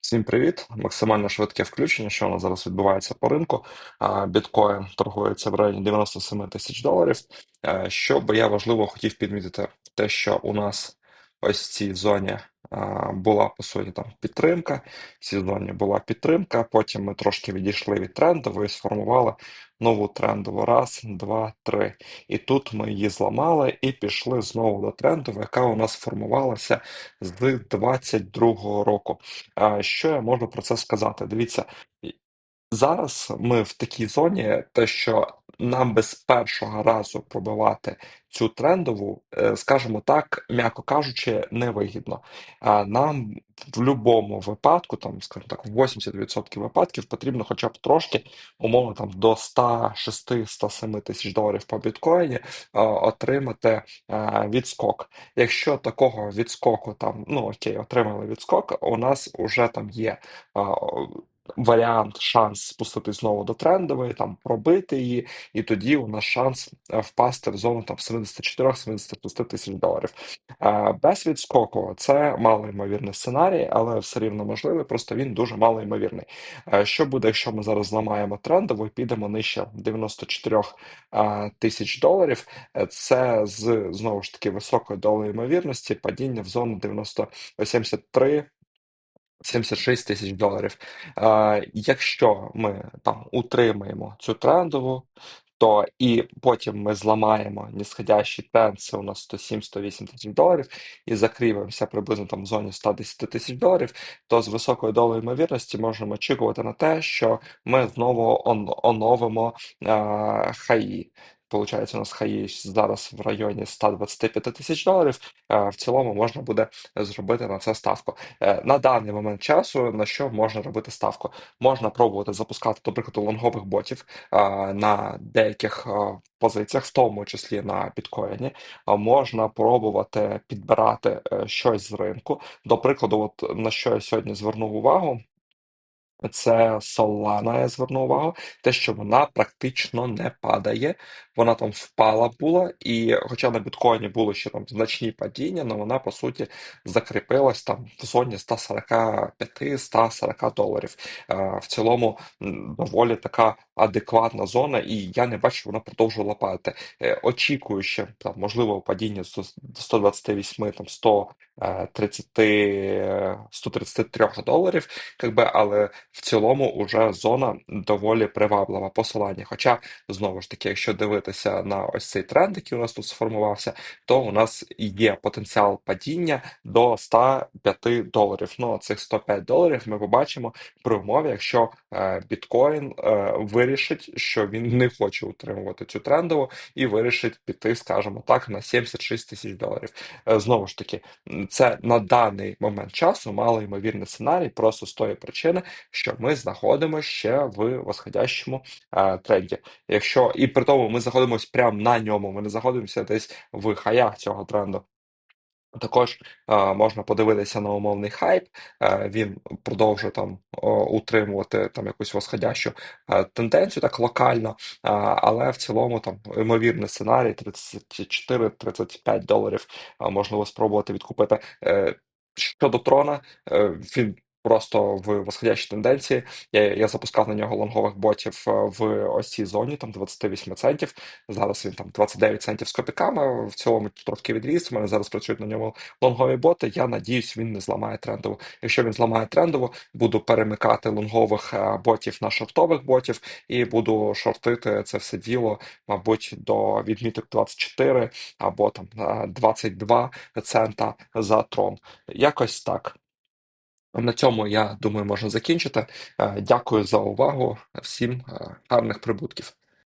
Всім привіт! Максимально швидке включення. Що у нас зараз відбувається по ринку? Біткоін торгується в районі 97 тисяч доларів. Е, Що би я важливо хотів підмітити, те, що у нас ось в цій зоні була по суті там підтримка. Цій була підтримка. Потім ми трошки відійшли від трендової, сформували нову трендову. Раз, два, три. І тут ми її зламали і пішли знову до трендової, яка у нас формувалася з 22-го року. Що я можу про це сказати? Дивіться, зараз ми в такій зоні, те, що нам без першого разу пробивати цю трендову, е, скажімо так, м'яко кажучи, невигідно. А нам в будь-якому випадку, там, скажімо так, в 80% випадків потрібно хоча б трошки, умовно, там до 106-107 тисяч доларів по біткоїні а, отримати а, відскок. Якщо такого відскоку там, ну окей, отримали відскок, у нас вже там є варіант, шанс спуститись знову до трендової, там пробити її, і тоді у нас шанс е, впасти в зону там 74-76 тисяч доларів. Е, Без відскоку це малоймовірний сценарій, але все рівно можливий, просто він дуже малоймовірний. Е, Що буде, якщо ми зараз зламаємо трендову і підемо нижче 94 е, тисяч доларів? Це з знову ж таки високою долею ймовірності падіння в зону 90 73 76 тисяч доларів. Е, Якщо ми там утримаємо цю трендову, то і потім ми зламаємо нисходящий тренд, це у нас 107-108 тисяч доларів, і закріпимося приблизно там в зоні 110 тисяч доларів, то з високою долею ймовірності можемо очікувати на те, що ми знову он оновимо е, хаї. Получається, у нас хаї зараз в районі 125 тисяч доларів. В цілому можна буде зробити на це ставку. Е, На даний момент часу на що можна робити ставку? Можна пробувати запускати, до прикладу, лонгових ботів на деяких позиціях, в тому числі на біткоїні. Можна пробувати підбирати е, щось з ринку. До прикладу, от на що я сьогодні звернув увагу. Це Solana, я звернув увагу, те, що вона практично не падає. Вона там впала була, і хоча на біткоїні були ще там значні падіння, але вона по суті закріпилась там в зоні 145-140 доларів. Е, В цілому доволі така адекватна зона, і я не бачу, що вона продовжувала падати. Е, Очікую ще там можливо падіння з 128, там 130, 133 доларів, якби, але в цілому уже зона доволі приваблива посилання. Хоча, знову ж таки, якщо дивитися на ось цей тренд, який у нас тут сформувався, то у нас є потенціал падіння до 105 доларів. Ну, а цих 105 доларів ми побачимо при умові, якщо е, біткоін е, вирішить, що він не хоче утримувати цю трендову і вирішить піти, скажімо так, на 76 тисяч доларів. Е, знову ж таки, це на даний момент часу малоймовірний сценарій, просто з тої причини, що ми знаходимося ще в восходящому е, тренді. Якщо і при тому ми знаходимося прямо на ньому, ми не знаходимося десь в хаях цього тренду. Також е, можна подивитися на умовний хайп. Е, він продовжує там о, утримувати там якусь восходящу е, тенденцію, так локально, е, але в цілому там ймовірний сценарій 34-35 доларів е, можливо спробувати відкупити. Е, щодо трона, е, він. Просто в восходящій тенденції я, я запускав на нього лонгових ботів е, в ось цій зоні, там 28 центів. Зараз він там 29 центів з копійками. В цілому трошки відріс. У мене зараз працюють на ньому лонгові боти. Я надіюсь, він не зламає трендову. Якщо він зламає трендову, буду перемикати лонгових е, ботів на шортових ботів і буду шортити це все діло, мабуть, до відміток 24 або там е, 22 цента за трон. Якось так. На цьому я думаю, можна закінчити. Е, Дякую за увагу. Всім е, гарних прибутків.